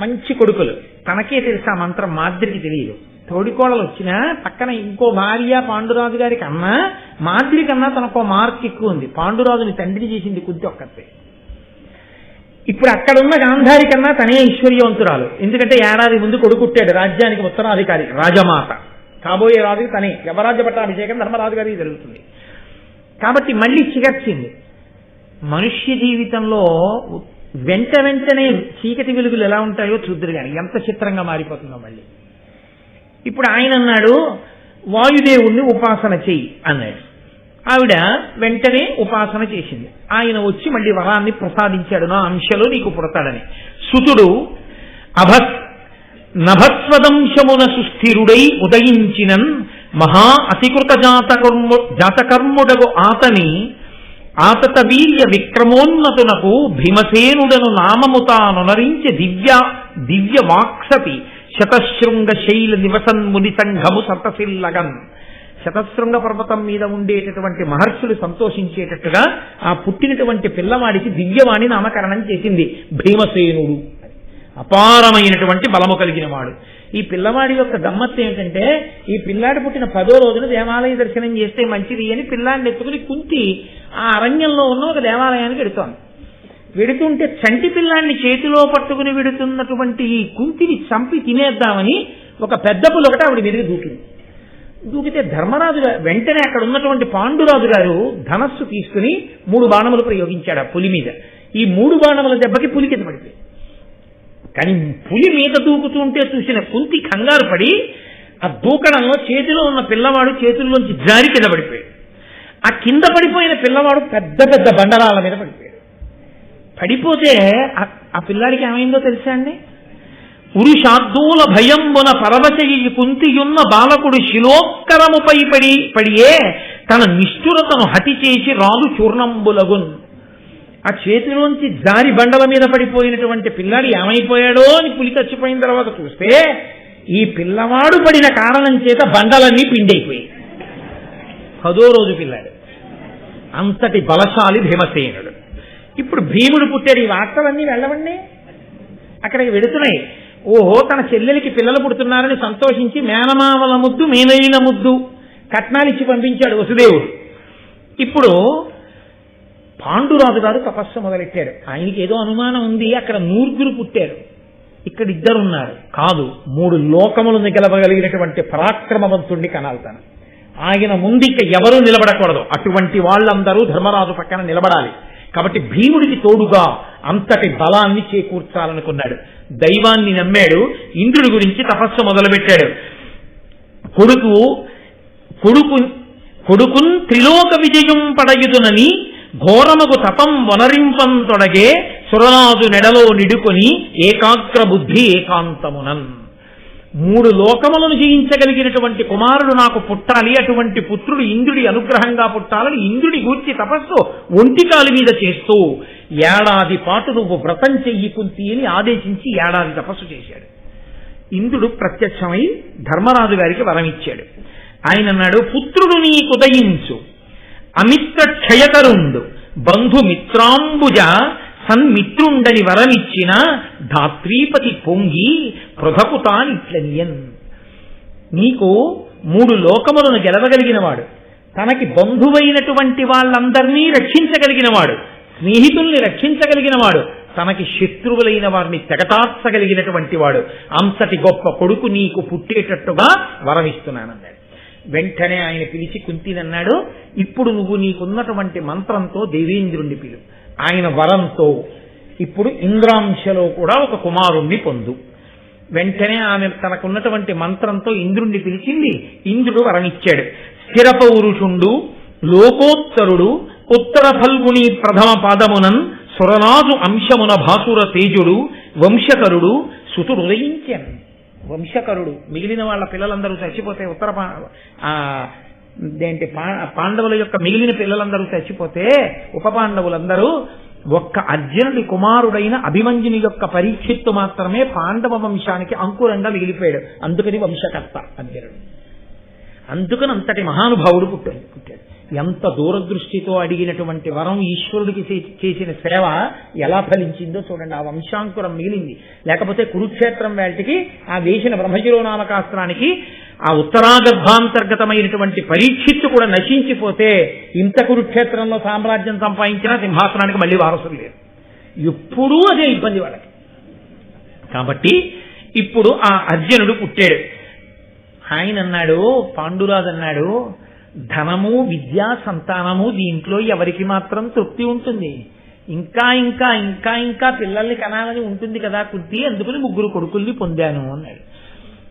మంచి కొడుకులు. తనకే తెలుసు ఆ మంత్రం? మాద్రికి తెలియదు. తోడికోడలు వచ్చినా పక్కన ఇంకో భార్య పాండురాజు గారి కన్నా మాద్రి కన్నా తనకో మార్క్ ఎక్కువ ఉంది. పాండురాజుని తండ్రి చేసింది కుద్ది ఒక్కతే. ఇప్పుడు అక్కడున్న గాంధారి కన్నా తనే ఐశ్వర్యవంతురాలు. ఎందుకంటే ఏడాది ముందు కొడుకుట్టాడు రాజ్యానికి ఉత్తరాధికారి రాజమాత. కాబోయే రాజు తనే. యవరాజ్య పట్టాభిషేకం ధర్మరాజు గారికి జరుగుతుంది. కాబట్టి మళ్ళీ చిగర్చింది. మనుష్య జీవితంలో వెంట వెంటనే చీకటి వెలుగులు ఎలా ఉంటాయో చూద్దరు కానీ ఎంత చిత్రంగా మారిపోతుందో మళ్ళీ. ఇప్పుడు ఆయన అన్నాడు వాయుదేవుణ్ణి ఉపాసన చెయ్యి అన్నాడు. ఆవిడ వెంటనే ఉపాసన చేసింది. ఆయన వచ్చి మళ్ళీ వరాన్ని ప్రసాదించాడు. నా అంశలో నీకు పుడతాడని. సుతుడు అభస్ నభస్వదంశమున సుస్థిరుడై ఉదయించినన్ మహా అతికృత జాతకర్ము జాతకర్ముడగు ఆతని ఆతతవీర్య విక్రమోన్నతునకు భీమసేనుడను నామము తానునరించి దివ్య దివ్య వాక్సతి శతశృంగ శైల నివసన్ముని సంఘము సతసిల్లగన్. శతశృంగ పర్వతం మీద ఉండేటటువంటి మహర్షులు సంతోషించేటట్టుగా ఆ పుట్టినటువంటి పిల్లవాడికి దివ్యవాణి నామకరణం చేసింది భీమసేనుడు. అపారమైనటువంటి బలము కలిగిన వాడు ఈ పిల్లవాడి యొక్క గమ్మత్తు ఏమిటంటే ఈ పిల్లాడు పుట్టిన పదో రోజున దేవాలయ దర్శనం చేస్తే మంచిది అని పిల్లాడిని ఎత్తుకుని కుంతి ఆ అరణ్యంలో ఉన్న ఒక దేవాలయానికి వెడుతోంది. వెడుతుంటే చంటి పిల్లాన్ని చేతిలో పట్టుకుని వెడుతున్నటువంటి ఈ కుంతిని చంపి తినేద్దామని ఒక పెద్ద పులొకటి ఒకటి ఆవిడ మీదకి దూకింది. దూకితే ధర్మరాజు గారు వెంటనే అక్కడ ఉన్నటువంటి పాండురాజు గారు ధనస్సు తీసుకుని మూడు బాణములు ప్రయోగించాడు ఆ పులి మీద. ఈ మూడు బాణముల దెబ్బకి పులి కింద పడిపోయింది. కానీ పులి మీద దూకుతుంటే చూసిన కుంతి కంగారు పడి ఆ దూకడంలో చేతిలో ఉన్న పిల్లవాడు చేతుల్లోంచి జారి కింద పడిపోయాడు. ఆ కింద పడిపోయిన పిల్లవాడు పెద్ద పెద్ద బండరాల మీద పడిపోయాడు. పడిపోతే ఆ- పిల్లాడికి ఏమైందో తెలుసా అండి? పురుషార్థూల భయంబున పరవశయి కుంతియున్న బాలకుడు శిలోక్కరముపై పడి పడియే తన నిష్ఠురతను హతి చేసి రాలు చూర్ణంబులగున్. ఆ చేతిలోంచి జారి బండల మీద పడిపోయినటువంటి పిల్లాడు ఏమైపోయాడో అని పులి చచ్చిపోయిన తర్వాత చూస్తే ఈ పిల్లవాడు పడిన కారణం చేత బండలన్నీ పిండైపోయాయి. పదో రోజు పిల్లాడు. అంతటి బలశాలి భీమసేనుడు. ఇప్పుడు భీముడు పుట్టాడు. ఈ వార్తలన్నీ వెళ్ళవండి. అక్కడికి వెడుతున్నాయి. ఓహో తన చెల్లెలికి పిల్లలు పుడుతున్నారని సంతోషించి మేనమామల ముద్దు మేనైన ముద్దు కట్నాలిచ్చి పంపించాడు వసుదేవుడు. ఇప్పుడు పాండురాజు గారు తపస్సు మొదలెట్టాడు ఆయనకి ఏదో అనుమానం ఉంది అక్కడ నూర్గురు పుట్టారు. ఇక్కడ ఇద్దరున్నారు. కాదు మూడు లోకములు నిగలవగలిగినటువంటి పరాక్రమవంతుణ్ణి కనాల్తాను. ఆయన ముందు ఇక ఎవరూ నిలబడకూడదు. అటువంటి వాళ్ళందరూ ధర్మరాజు పక్కన నిలబడాలి. కాబట్టి భీముడికి తోడుగా అంతటి బలాన్ని చేకూర్చాలనుకున్నాడు. దైవాన్ని నమ్మాడు. ఇంద్రుడి గురించి తపస్సు మొదలుపెట్టాడు. కొడుకు కొడుకు కొడుకున్ త్రిలోక విజయం పడయుదునని ఘోరముకు తపం వనరింపంతొడగే సురరాజు నెడలో నిడుకొని ఏకాగ్ర బుద్ధి ఏకాంతమునన్. మూడు లోకములను జయించగలిగినటువంటి కుమారుడు నాకు పుట్టాలి అటువంటి పుత్రుడు ఇంద్రుడి అనుగ్రహంగా పుట్టాలని ఇంద్రుడి గూర్చి తపస్సు ఒంటికాలి మీద చేస్తూ ఏడాది పాటు నువ్వు వ్రతం చెయ్యి కుంతి అని ఆదేశించి ఏడాది తపస్సు చేశాడు. ఇంద్రుడు ప్రత్యక్షమై ధర్మరాజు గారికి వరం ఇచ్చాడు ఆయన అన్నాడు పుత్రుడు నీకు దయించు అమిత్ర క్షయతరుండు బంధుమిత్రాంబుజ సన్మిత్రుండని వరమిచ్చిన ధాత్రీపతి పొంగి పృథకు నీకు మూడు లోకములను గెలవగలిగినవాడు. తనకి బంధువైనటువంటి వాళ్ళందరినీ రక్షించగలిగినవాడు. స్నేహితుల్ని రక్షించగలిగినవాడు. తనకి శత్రువులైన వారిని తెగటార్చగలిగినటువంటి వాడు. అంతటి గొప్ప కొడుకు నీకు పుట్టేటట్టుగా వరమిస్తున్నానన్నాడు. వెంటనే ఆయన పిలిచి కుంతినన్నాడు ఇప్పుడు నువ్వు నీకున్నటువంటి మంత్రంతో దేవేంద్రుణ్ణి పిలు. ఆయన వరంతో. ఇప్పుడు ఇంద్రాంశలో కూడా ఒక కుమారుణ్ణి పొందు. వెంటనే ఆమె తనకున్నటువంటి మంత్రంతో ఇంద్రుణ్ణి పిలిచింది. ఇంద్రుడు వరమిచ్చాడు స్థిర పౌరుషుండు లోకోత్తరుడు ఉత్తర ఫల్గుని ప్రథమ పాదమునన్ సురనాజు అంశమున భాసుర తేజుడు వంశకరుడు సుతుడు ఉదయించాను. వంశకరుడు. మిగిలిన వాళ్ళ పిల్లలందరూ చచ్చిపోతే ఉత్తర ఏంటి పాండవుల యొక్క మిగిలిన పిల్లలందరూ చచ్చిపోతే ఉప పాండవులందరూ ఒక్క అర్జునుడి కుమారుడైన అభిమంజుని యొక్క పరీక్షిత్తు మాత్రమే పాండవ వంశానికి అంకురంగా మిగిలిపోయాడు. అందుకని వంశకర్త అర్జునుడు అందుకని అంతటి మహానుభావుడు పుట్టాడు. పుట్టాడు. ఎంత దూరదృష్టితో అడిగినటువంటి వరం ఈశ్వరుడికి చేసిన సేవ ఎలా ఫలించిందో చూడండి. ఆ వంశాంకురం మిగిలింది. లేకపోతే కురుక్షేత్రం వేటికి ఆ వేసిన బ్రహ్మశిరోనామకాస్త్రానికి ఆ ఉత్తరాగర్భాంతర్గతమైనటువంటి పరీక్షిత్తు కూడా నశించిపోతే ఇంత కురుక్షేత్రంలో సామ్రాజ్యం సంపాదించిన సింహాసనానికి మళ్ళీ వారసులు లేరు. ఎప్పుడూ అదే ఇబ్బంది వాళ్ళకి. కాబట్టి ఇప్పుడు ఆ అర్జునుడు పుట్టాడు. ఆయన అన్నాడు పాండురాజు అన్నాడు ధనము విద్య సంతానము దీంట్లో ఎవరికి మాత్రం తృప్తి ఉంటుంది. ఇంకా ఇంకా ఇంకా ఇంకా పిల్లల్ని కనాలని ఉంటుంది కదా కుర్తి అందుకని ముగ్గురు కొడుకుల్ని పొందాను అన్నాడు.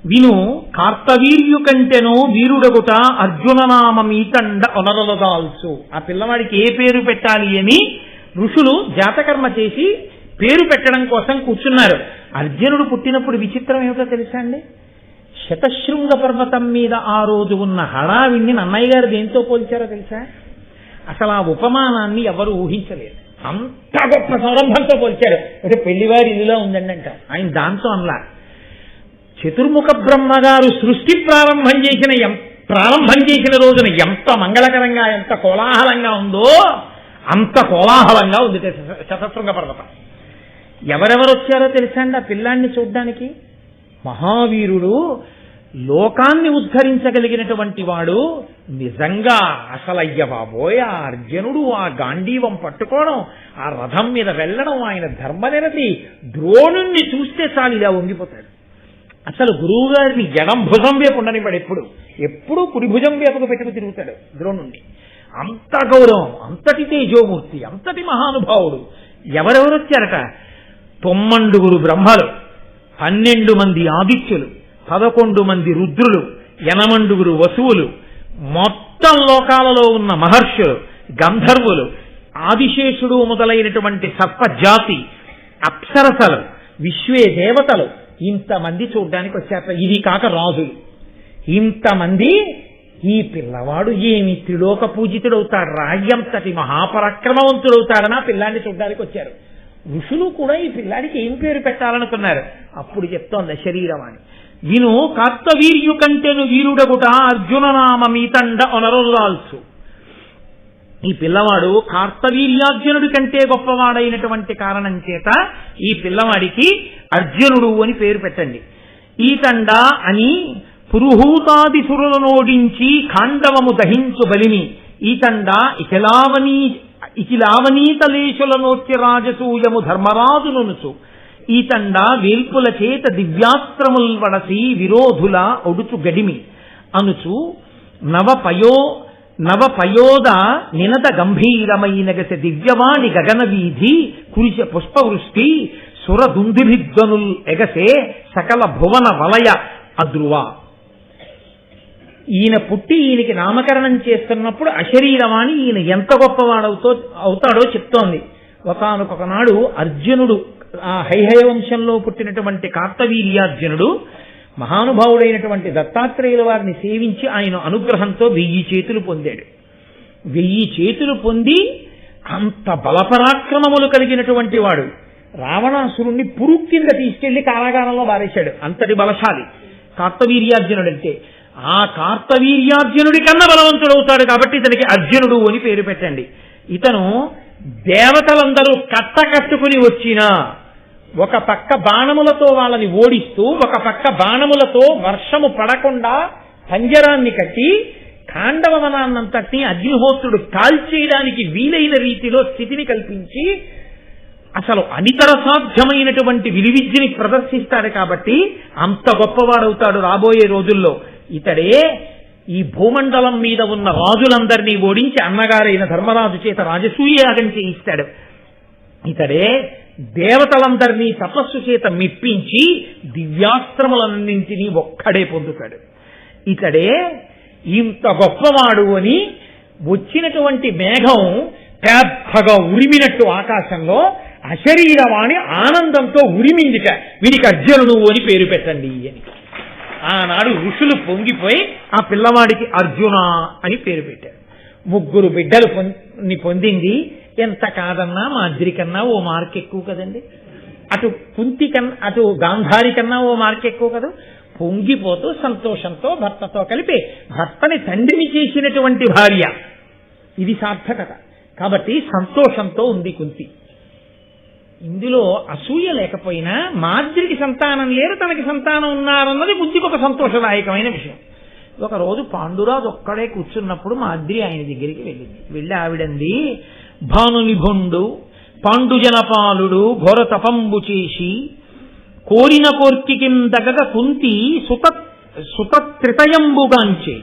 విను కార్తవీర్యు కంటెను వీరుడగుట అర్జున నామీతండ ఒనరలదాల్సు ఆ పిల్లవాడికి ఏ పేరు పెట్టాలి అని ఋషులు జాతకర్మ చేసి పేరు పెట్టడం కోసం కూర్చున్నారు. అర్జునుడు పుట్టినప్పుడు విచిత్రం ఏమిటో తెలుసా అండి? శతశృంగ పర్వతం మీద ఆ రోజు ఉన్న హడావిడిని నన్నయ్య గారు దేంతో పోల్చారో తెలుసా? అసలు ఆ ఉపమానాన్ని ఎవరు ఊహించలేదు. అంత గొప్ప సంరంభంతో పోల్చారు. అంటే పెళ్ళివారి ఇదిలో ఉందండి అంట ఆయన దాంతో అనలా. చతుర్ముఖ బ్రహ్మగారు సృష్టి ప్రారంభం చేసిన ప్రారంభం చేసిన రోజున ఎంత మంగళకరంగా ఎంత కోలాహలంగా ఉందో అంత కోలాహలంగా ఉంది శతశృంగ పర్వతం ఎవరెవరు వచ్చారో తెలుసా అండి ఆ పిల్లాన్ని చూడ్డానికి? మహావీరుడు లోకాన్ని ఉద్ధరించగలిగినటువంటి వాడు నిజంగా అసలయ్య బాబోయ్ ఆ అర్జునుడు ఆ గాంధీవం పట్టుకోవడం ఆ రథం మీద వెళ్ళడం ఆయన ధర్మనిరతి ద్రోణుణ్ణి చూస్తే చాలు ఇలా ఉండిపోతాడు. అసలు గురువు గారిని ఎడం భుజం వైపు ఉండనివాడు ఎప్పుడు. ఎప్పుడూ కుడి భుజం వైపుకు పెట్టుకు తిరుగుతాడు ద్రోణుణ్ణి. అంత గౌరవం అంతటి తేజోమూర్తి అంతటి మహానుభావుడు. ఎవరెవరు వచ్చారట తొమ్మండుగురు బ్రహ్మలు పన్నెండు మంది ఆదిత్యులు. పదకొండు మంది రుద్రులు ఎనమండుగురు వసువులు మొత్తం లోకాలలో ఉన్న మహర్షులు గంధర్వులు ఆదిశేషుడు మొదలైనటువంటి సర్పజాతి అప్సరసలు విశ్వే దేవతలు ఇంతమంది చూడ్డానికి వచ్చారు ఇది కాక రాజులు. ఇంతమంది ఈ పిల్లవాడు ఏమి త్రిలోక పూజితుడవుతాడు? రాయ్యంతటి మహాపరాక్రమవంతుడవుతాడనా పిల్లాన్ని చూడ్డానికి వచ్చారు. ఋషులు కూడా ఈ పిల్లాడికి ఏం పేరు పెట్టాలనుకున్నారు? అప్పుడు చెప్తోంది శరీరవాణి విను కార్తవీర్యు కంటెను వీరుడగుట అర్జున నామ మీతండ ఈ పిల్లవాడు కార్తవీర్యార్జునుడి కంటే గొప్పవాడైనటువంటి కారణం చేత ఈ పిల్లవాడికి అర్జునుడు అని పేరు పెట్టండి. ఈతండ అని పురుహూతాది ఓడించి ఖాండవము దహించు బలిని. ఈతండ ఇకిలావనీ ఇకిలావనీతలేశులనోత్య రాజసూయము ధర్మరాజునునుచు. ఈతండ వేల్పుల చేత దివ్యాస్త్రముల్ వడసి విరోధుల ఒడుచు గడిమి. అనుచు నవపయో నవపయోద నినద గంభీరమైనగస దివ్యవాణి గగన వీధి కురిస పుష్పవృష్టి సురదుందిభిధ్వనుల్ ఎగసే సకల భువన వలయ అద్రువ. ఈయన పుట్టి ఈయనకి నామకరణం చేస్తున్నప్పుడు అశరీరవాణి ఈయన ఎంత గొప్పవాడవుతో అవుతాడో చెప్తోంది. ఒకనొకనాడు అర్జునుడు హైహయ వంశంలో పుట్టినటువంటి కార్తవీర్యార్జునుడు మహానుభావుడైనటువంటి దత్తాత్రేయుల వారిని సేవించి ఆయన అనుగ్రహంతో వెయ్యి చేతులు పొందాడు. వెయ్యి చేతులు పొంది అంత బలపరాక్రమములు కలిగినటువంటి వాడు. రావణాసురుణ్ణి పురుగు కింద తీసుకెళ్ళి కారాగారంలో బారేశాడు అంతటి బలశాలి. కార్తవీర్యార్జునుడు అంటే ఆ కార్తవీర్యార్జునుడి కన్నా బలవంతుడవుతాడు కాబట్టి ఇతనికి అర్జునుడు అని పేరు పెట్టండి. ఇతను దేవతలందరూ కట్ట కట్టుకుని వచ్చినా ఒక పక్క బాణములతో వాళ్ళని ఓడిస్తూ ఒక పక్క బాణములతో వర్షము పడకుండా పంజరాన్ని కట్టి కాండవ వనాన్నంతటిని అగ్నిహోత్రుడు కాల్చేయడానికి వీలైన రీతిలో స్థితిని కల్పించి అసలు అనితర సాధ్యమైనటువంటి విలువిద్యని ప్రదర్శిస్తాడు కాబట్టి అంత గొప్పవాడవుతాడు రాబోయే రోజుల్లో. ఇతడే ఈ భూమండలం మీద ఉన్న రాజులందరినీ ఓడించి అన్నగారైన ధర్మరాజు చేత రాజసూయాగం చేయిస్తాడు. ఇతడే దేవతలందరినీ తపస్సు చేత మెప్పించి దివ్యాస్త్రములన్నింటినీ ఒక్కడే పొందుతాడు. ఇతడే ఇంత గొప్పవాడు అని వచ్చినటువంటి మేఘం పెద్దగా ఉరిమినట్టు ఆకాశంలో అశరీరవాణి ఆనందంతో ఉరిమిందిట. వీడికి అర్జునుడు అని పేరు పెట్టండి అని. ఆనాడు ఋషులు పొంగిపోయి ఆ పిల్లవాడికి అర్జున అని పేరు పెట్టారు. ముగ్గురు బిడ్డలు పొంది పొందింది ఎంత కాదన్నా మాద్రి కన్నా ఓ మార్క్ ఎక్కువ కదండి. అటు కుంతి కన్నా అటు గాంధారి కన్నా ఓ మార్క్ ఎక్కువ కదా. పొంగిపోతూ సంతోషంతో భర్తతో కలిపి భర్తని తండ్రిని చేసినటువంటి భార్య. ఇది సార్థకత. కాబట్టి సంతోషంతో ఉంది కుంతి. ఇందులో అసూయ లేకపోయినా మాద్రికి సంతానం లేరు తనకి సంతానం ఉన్నారన్నది బుద్ధికి ఒక సంతోషదాయకమైన విషయం. ఒక రోజు పాండురాజు ఒక్కడే కూర్చున్నప్పుడు మాద్రి ఆయన దగ్గరికి వెళ్ళింది. వెళ్ళి ఆవిడంది భానునిభుండు పాండుజనపాలుడు ఘోర తపంబు చేసి కోరిన కోర్కికిందగ కుంతి సుత సుతత్రితయంబుగాంచే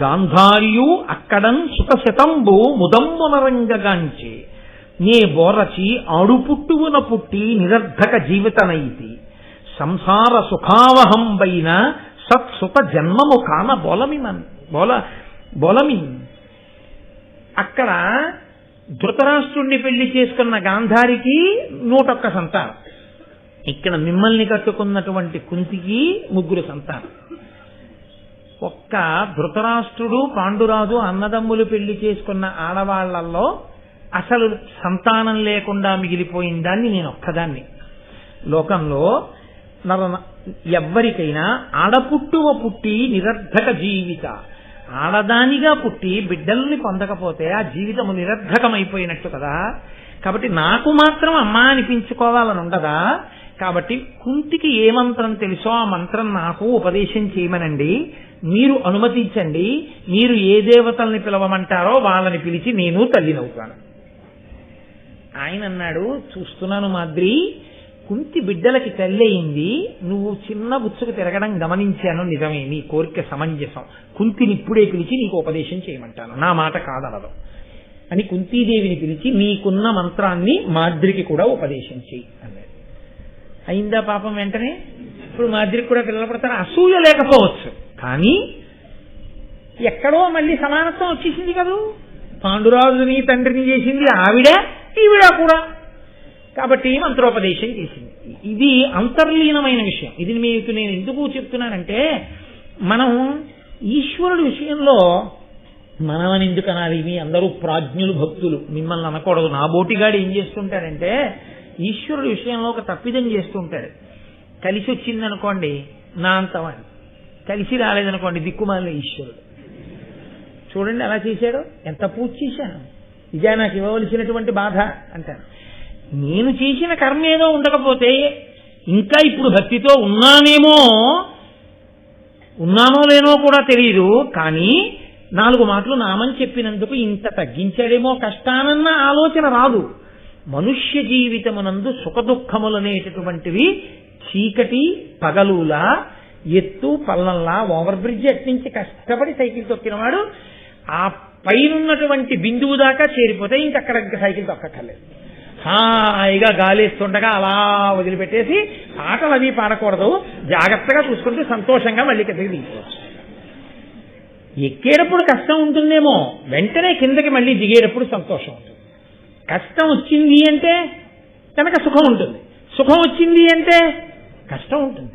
గాంధార్యు అక్కడం సుతశతంబు ముదమ్మునరంగగాంచే నే బోరచి ఆడుపుట్టువున పుట్టి నిరర్ధక జీవితనైతి. సంసార సుఖావహంబైన సత్సుత జన్మము కాన బోలమిమన్ బోల బోలమి అక్కడ ధృతరాష్ట్రుణ్ణి పెళ్ళి చేసుకున్న గాంధారికి నూటొక్క సంతానం. ఇక్కడ మిమ్మల్ని కట్టుకున్నటువంటి కుంతికి ముగ్గురు సంతానం. ఒక్క ధృతరాష్ట్రుడు పాండురాజు అన్నదమ్ములు పెళ్ళి చేసుకున్న ఆడవాళ్ళలో అసలు సంతానం లేకుండా మిగిలిపోయిన దాన్ని నేను ఒక్కదాన్ని. లోకంలో నర ఎవ్వరికైనా ఆడపుట్టువ పుట్టి నిరర్ధక జీవిత ఆడదానిగా పుట్టి బిడ్డల్ని పొందకపోతే ఆ జీవితము నిరర్ధకమైపోయినట్టు కదా. కాబట్టి నాకు మాత్రం అమ్మ అనిపించుకోవాలని ఉండదా? కాబట్టి కుంతికి ఏ మంత్రం తెలుసో ఆ మంత్రం నాకు ఉపదేశం చేయమనండి. మీరు అనుమతించండి. మీరు ఏ దేవతల్ని పిలవమంటారో వాళ్ళని పిలిచి నేను తల్లినవుతాను. ఆయన అన్నాడు చూస్తున్నాను మాద్రి కుంతి బిడ్డలకి తల్లయింది నువ్వు చిన్న బుచ్చుకు తిరగడం గమనించాను నిజమే నీ కోరిక సమంజసం. కుంతిని ఇప్పుడే పిలిచి నీకు ఉపదేశం చేయమంటాను. నా మాట కాదనదు. అని కుంతీదేవిని పిలిచి నీకున్న మంత్రాన్ని మాద్రికి కూడా ఉపదేశం చేయి అన్నాడు. అయిందా పాపం వెంటనే? ఇప్పుడు మాద్రికి కూడా పిల్లలు పడతారు? అసూయ లేకపోవచ్చు. కానీ ఎక్కడో మళ్ళీ సమానత్వం వచ్చేసింది కదూ? పాండురాజుని తండ్రిని చేసింది ఆవిడ ఈవిడ కూడా. కాబట్టి మంత్రోపదేశం చేసింది. ఇది అంతర్లీనమైన విషయం. ఇది మీకు నేను ఎందుకు చెప్తున్నానంటే మనం ఈశ్వరుడి విషయంలో మనమని ఎందుకు అనాలి? మీ అందరూ ప్రాజ్ఞులు భక్తులు. మిమ్మల్ని అనకూడదు. నా బోటిగాడు ఏం చేస్తుంటాడంటే ఈశ్వరుడి విషయంలో ఒక తప్పిదం చేస్తుంటాడు. కలిసి వచ్చిందనుకోండి నా అంతవాడి కలిసి రాలేదనుకోండి దిక్కుమాలిన ఈశ్వరుడు. చూడండి అలా చేశాడు? ఎంత పూజ చేశాను? ఇదే నాకు ఇవ్వవలసినటువంటి బాధ అంటాను. నేను చేసిన కర్మ ఏదో ఉండకపోతే ఇంకా ఇప్పుడు భక్తితో ఉన్నానేమో ఉన్నానో లేనో కూడా తెలియదు కానీ నాలుగు మాటలు నామని చెప్పినందుకు ఇంత తగ్గించాడేమో కష్టానన్న ఆలోచన రాదు. మనుష్య జీవితమునందు సుఖ దుఃఖములనేటటువంటివి చీకటి పగలులా ఎత్తు పల్లంలా ఓవర్ బ్రిడ్జ్ ఎట్టించి కష్టపడి సైకిల్ తొక్కినవాడు ఆ పైనున్నటువంటి బిందువు దాకా చేరిపోతే ఇంకక్కడ ఇంకా సైకిల్ తొక్కక్కర్లేదు. హాయిగా గాలిస్తుండగా అలా వదిలిపెట్టేసి ఆటలు అవి పాడకూడదు. జాగ్రత్తగా చూసుకుంటూ సంతోషంగా మళ్ళీ కిందకి దిగిపోవచ్చు. ఎక్కేటప్పుడు కష్టం ఉంటుందేమో వెంటనే కిందకి మళ్ళీ దిగేటప్పుడు సంతోషం ఉంటుంది. కష్టం వచ్చింది అంటే కనుక సుఖం ఉంటుంది. సుఖం వచ్చింది అంటే కష్టం ఉంటుంది.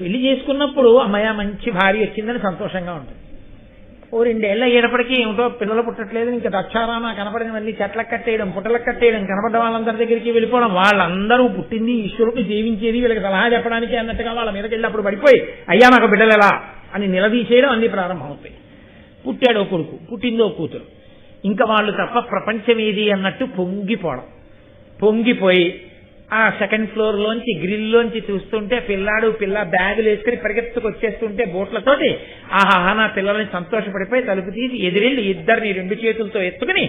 పెళ్ళి చేసుకున్నప్పుడు అమ్మయ్య మంచి భార్య వచ్చిందని సంతోషంగా ఉంటుంది. ఓ రెండేళ్ళు అయ్యేటప్పటికీ ఏమిటో పిల్లలు పుట్టట్లేదు ఇంకా దక్షారామ కనపడినవన్నీ చెట్లకు కట్టేయడం పుట్టలకు కట్టేయడం కనపడ్డ వాళ్ళందరి దగ్గరికి వెళ్ళిపోవడం వాళ్ళందరూ పుట్టింది ఈశ్వరుడు జీవించేది వీళ్ళకి సలహా చెప్పడానికి అన్నట్టుగా వాళ్ళ మీదకి వెళ్ళి అప్పుడు పడిపోయి అయ్యా నాకు బిడ్డలు ఎలా? అని నిలదీసేయడం అన్ని ప్రారంభమవుతాయి. పుట్టాడో కొడుకు పుట్టిందో కూతురు. ఇంకా వాళ్ళు తప్ప ప్రపంచం ఏది అన్నట్టు పొంగిపోవడం. పొంగిపోయి ఆ సెకండ్ ఫ్లోర్ లోంచి గ్రిల్ లోంచి చూస్తుంటే పిల్లాడు పిల్ల బ్యాగులు వేసుకుని పరిగెత్తుకు వచ్చేస్తుంటే బోట్లతోటి ఆహాహా నా పిల్లల్ని సంతోషపడిపోయి తలుపు తీసి ఎదిరెళ్ళి ఇద్దరిని రెండు చేతులతో ఎత్తుకుని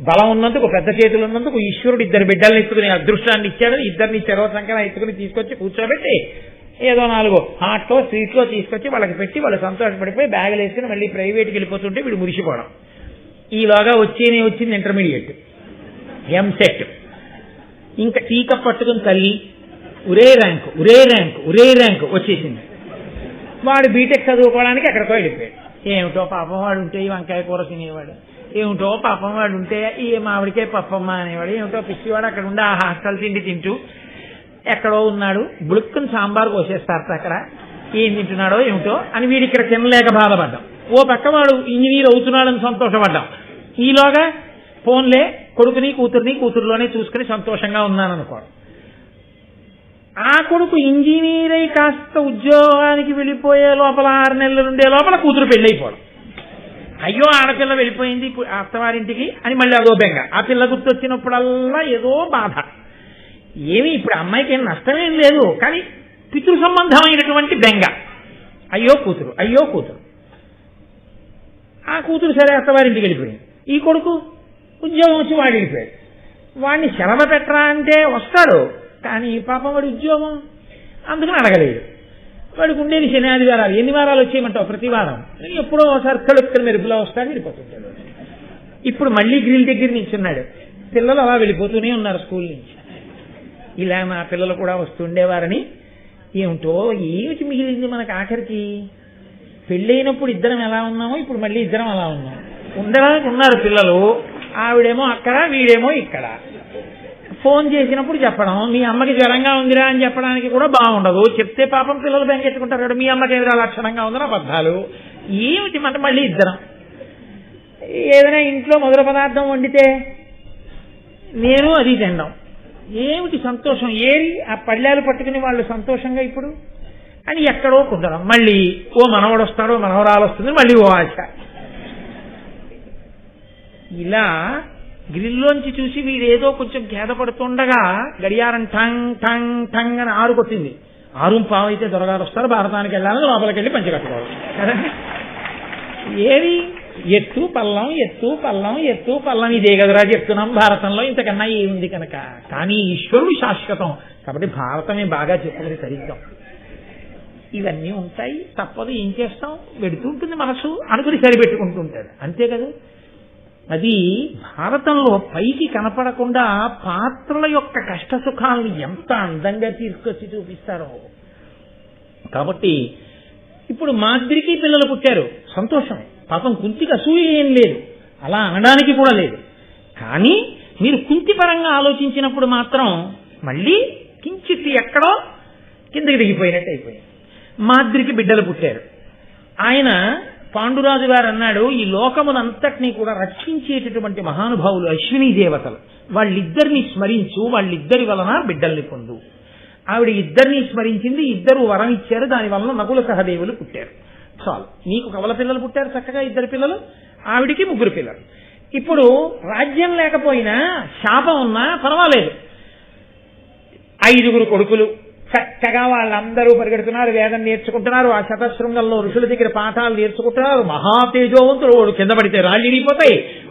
బలం ఉన్నందుకు పెద్ద చేతులు ఉన్నందుకు ఈశ్వరుడు ఇద్దరు బిడ్డల్ని ఎత్తుకుని అదృష్టాన్ని ఇచ్చాడు. ఇద్దరిని చెరవ సంఖ్య ఎత్తుకుని తీసుకొచ్చి కూర్చోబెట్టి ఏదో నాలుగు హాట్లో స్వీట్లో తీసుకొచ్చి వాళ్ళకి పెట్టి వాళ్ళు సంతోషపడిపోయి బ్యాగులు వేసుకుని మళ్ళీ ప్రైవేట్కి వెళ్ళిపోతుంటే వీడు మురిసిపోవడం. ఈలోగా వచ్చేనే వచ్చింది ఇంటర్మీడియట్. ఎంసెట్ ఇంకా టీక పట్టుకుని తల్లి ఒరే ర్యాంక్ ఒరే ర్యాంక్ ఒరే ర్యాంక్ వచ్చేసింది. వాడు బీటెక్ చదువుకోవడానికి ఎక్కడికో వెళ్ళిపోయాడు. ఏమిటో పాపం వాడు ఉంటే ఈ వంకాయ కూర తినేవాడు. ఏమిటో పాపం వాడు ఉంటే ఈ మామిడికే పప్పమ్మ అనేవాడు. ఏమిటో పిచ్చివాడు అక్కడ ఉండి ఆ హాస్టల్ తిండి తింటూ ఎక్కడో ఉన్నాడు. బుడుక్కుని సాంబార్ కోసేస్తారు అక్కడ. ఏం తింటున్నాడో ఏమిటో అని వీడి ఇక్కడ తినలేక బాధపడ్డాం. ఓ పక్క వాడు ఇంజనీర్ అవుతున్నాడని సంతోషపడ్డాం. ఈలోగా ఫోన్లే కొడుకుని కూతుర్ని కూతురులోనే చూసుకుని సంతోషంగా ఉన్నాననుకోవడం ఆ కొడుకు ఇంజనీర్ అయి కాస్త ఉద్యోగానికి వెళ్ళిపోయే లోపల ఆరు నెలలు ఉండే లోపల కూతురు పెళ్ళైపోవడం. అయ్యో ఆడపిల్ల వెళ్ళిపోయింది అత్తవారింటికి అని మళ్ళీ అదో బెంగ. ఆ పిల్ల గుర్తొచ్చినప్పుడల్లా ఏదో బాధ. ఏమి ఇప్పుడు అమ్మాయికి ఏం నష్టమేం లేదు కానీ పితృ సంబంధమైనటువంటి బెంగ. అయ్యో కూతురు అయ్యో కూతురు. ఆ కూతురు సరే అత్తవారింటికి వెళ్ళిపోయింది. ఈ కొడుకు ఉద్యోగం వచ్చి వాడు వెళ్ళిపోయాడు. వాడిని సెలవ పెట్టరా అంటే వస్తాడు కానీ పాపం వాడి ఉద్యోగం. అందుకని అడగలేదు. వాడికి ఉండేది శని ఆదివారాలు. ఎన్ని వారాలు వచ్చేయమంటావు? ప్రతి వారం. ఎప్పుడో ఒకసారి కడుక్కుని మెరుపులో వస్తాడు వెళ్ళిపోతుంటాడు. ఇప్పుడు మళ్ళీ గ్రిల్ దగ్గర నిల్చున్నాడు. పిల్లలు అలా వెళ్ళిపోతూనే ఉన్నారు స్కూల్ నుంచి. ఇలా మా పిల్లలు కూడా వస్తుండేవారని ఏమిటో ఏమిటి మిగిలింది మనకు ఆఖరికి? పెళ్ళైనప్పుడు ఇద్దరం ఎలా ఉన్నామో ఇప్పుడు మళ్ళీ ఇద్దరం అలా ఉన్నాం. ఉండడానికి ఉన్నారు పిల్లలు ఆవిడేమో అక్కడ వీడేమో ఇక్కడ. ఫోన్ చేసినప్పుడు చెప్పడం మీ అమ్మకి జ్వరంగా ఉందిరా అని చెప్పడానికి కూడా బాగుండదు. చెప్తే పాపం పిల్లలు బెంకెట్టుకుంటారు మీ అమ్మకి ఎదురా లక్షణంగా ఉందిరా అబద్ధాలు. ఏమిటి మన మళ్ళీ ఇద్దరం. ఏదైనా ఇంట్లో మొదల పదార్థం వండితే నేను అది తినడం ఏమిటి సంతోషం? ఏరి ఆ పళ్ళాలు పట్టుకుని వాళ్ళు సంతోషంగా ఇప్పుడు? అని ఎక్కడో కుదరం. మళ్ళీ ఓ మనవడు వస్తాడో మనవరాలు వస్తుంది మళ్ళీ ఓ ఆశ. ఇలా గ్రిల్లోంచి చూసి వీడేదో కొంచెం ఖేదపడుతుండగా గడియారం ఠంగ్ టంగ్ ఠంగ్ అని ఆరు కొట్టింది. ఆరు పావు అయితే దొరగారు వస్తారు భారతానికి వెళ్ళాలని లోపలికి వెళ్ళి పంచి ఏది? ఎత్తు పల్లం ఎత్తు పల్లం ఎత్తు పల్లం. ఇదే కదరా చెప్తున్నాం భారతంలో ఇంతకన్నా ఏముంది కనుక? కానీ ఈశ్వరుడు శాశ్వతం. కాబట్టి భారతమే బాగా చెప్పుకుని సరిగ్గా. ఇవన్నీ ఉంటాయి తప్పదు. ఏం చేస్తాం? వెడుతూ ఉంటుంది మనసు. అనుకుని సరిపెట్టుకుంటుంటాడు అంతే కదా? అది భారతంలో పైకి కనపడకుండా పాత్రల యొక్క కష్ట సుఖాలను ఎంత అందంగా తీసుకొచ్చి చూపిస్తారో. కాబట్టి ఇప్పుడు మాద్రికి పిల్లలు పుట్టారు. సంతోషం. పాపం కుంతికి అసూయ ఏం లేదు. అలా అనడానికి కూడా లేదు. కానీ మీరు కుంతి పరంగా ఆలోచించినప్పుడు మాత్రం మళ్ళీ కించిత్ ఎక్కడో కిందకి దిగిపోయినట్టు అయిపోయింది. మాద్రికి బిడ్డలు పుట్టారు. ఆయన పాండురాజు గారు అన్నాడు ఈ లోకమునంతటినీ కూడా రక్షించేటటువంటి మహానుభావులు అశ్విని దేవతలు. వాళ్ళిద్దరిని స్మరించు వాళ్ళిద్దరి వలన బిడ్డల్ని పొందు. ఆవిడ ఇద్దరిని స్మరించింది ఇద్దరు వరం ఇచ్చారు దాని వలన నకుల సహదేవులు పుట్టారు. చాలు. నీకు కవల పిల్లలు పుట్టారు చక్కగా ఇద్దరు పిల్లలు ఆవిడికి ముగ్గురు పిల్లలు. ఇప్పుడు రాజ్యం లేకపోయినా శాపం ఉన్నా పర్వాలేదు. ఐదుగురు కొడుకులు చక్కగా వాళ్ళందరూ పరిగెడుతున్నారు వేదం నేర్చుకుంటున్నారు ఆ శతశృంగంలో ఋషుల దగ్గర పాఠాలు నేర్చుకుంటున్నారు మహా తేజోవంతుడు వాడు కింద పడితే రాళ్ళు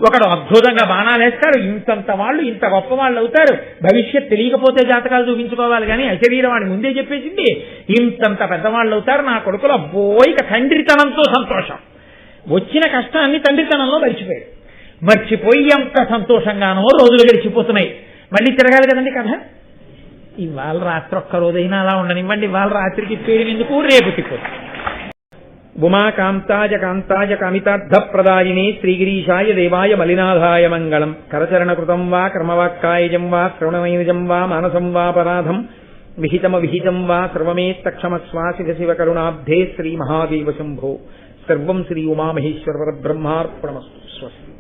ఒకడు అద్భుతంగా బాణాలు వేస్తారు ఇంతంత వాళ్ళు ఇంత గొప్ప వాళ్ళు అవుతారు. భవిష్యత్ తెలియకపోతే జాతకాలు చూపించుకోవాలి కానీ అశరీరం వాడి ముందే చెప్పేసింది ఇంతంత పెద్దవాళ్ళు అవుతారు నా కొడుకుల బోయిక తండ్రితనంతో సంతోషం. వచ్చిన కష్టాన్ని తండ్రితనంలో మర్చిపోయాడు. మర్చిపోయి ఎంత సంతోషంగానో రోజులు గడిచిపోతున్నాయి. మళ్ళీ తిరగాలి కదండి కథ? ఇవాళ రాత్రి ఒక్క రోజైనా అలా ఉండనివ్వండి. ఇవాళ రాత్రికి పేరు ఎందుకు? రేపు తిప్పు ఉమాకాంతాయ కాంతాయ కామితార్థ ప్రదాయిని శ్రీగిరీషాయ దేవాయ మలినాథాయ మంగళం. కరచరణకృతం వా క్రమవాక్కాయజం వా శ్రవణమైనజం వా మానసం వా పరాధం విహితమ విహితం వా సర్వమేత్తక్షమస్వా శివ శివ కరుణాబ్ధే శ్రీ మహాదేవ శంభో. సర్వం శ్రీ ఉమామహేశ్వర బ్రహ్మార్పణమస్తు స్వస్తి.